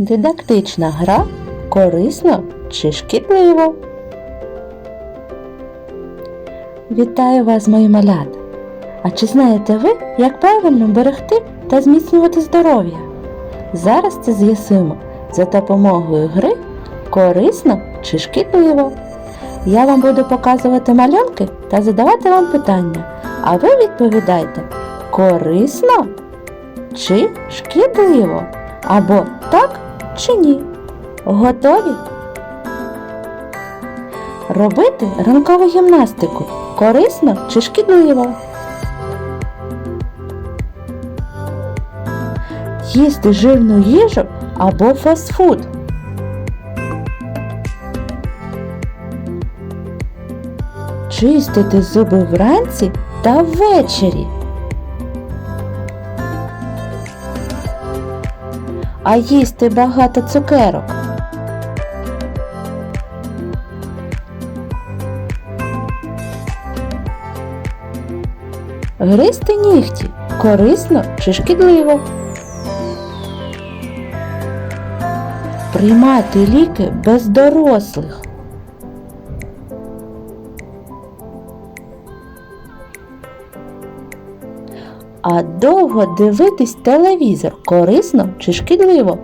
Дидактична гра корисно чи шкідливо? Вітаю вас, мої малята! А чи знаєте ви, як правильно берегти та зміцнювати здоров'я? Зараз це з'ясуємо за допомогою гри корисно чи шкідливо. Я вам буду показувати малюнки та задавати вам питання, а ви відповідайте корисно чи шкідливо? Або так чи ні? Готові? Робити ранкову гімнастику корисно чи шкідливо? Їсти жирну їжу або фастфуд. Чистити зуби вранці та ввечері. А їсти багато цукерок. Гризти нігті корисно чи шкідливо? Приймати ліки без дорослих. А довго дивитись телевізор корисно чи шкідливо?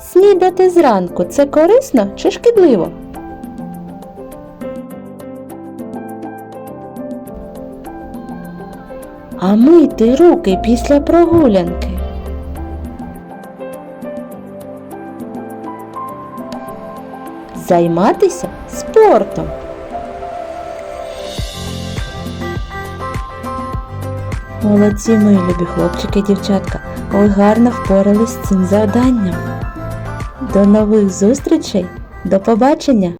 Снідати зранку це корисно чи шкідливо? А мити руки після прогулянки. Займатися спортом. Молодці, мої любі хлопчики і дівчатка, ви гарно впорались з цим завданням. До нових зустрічей, до побачення!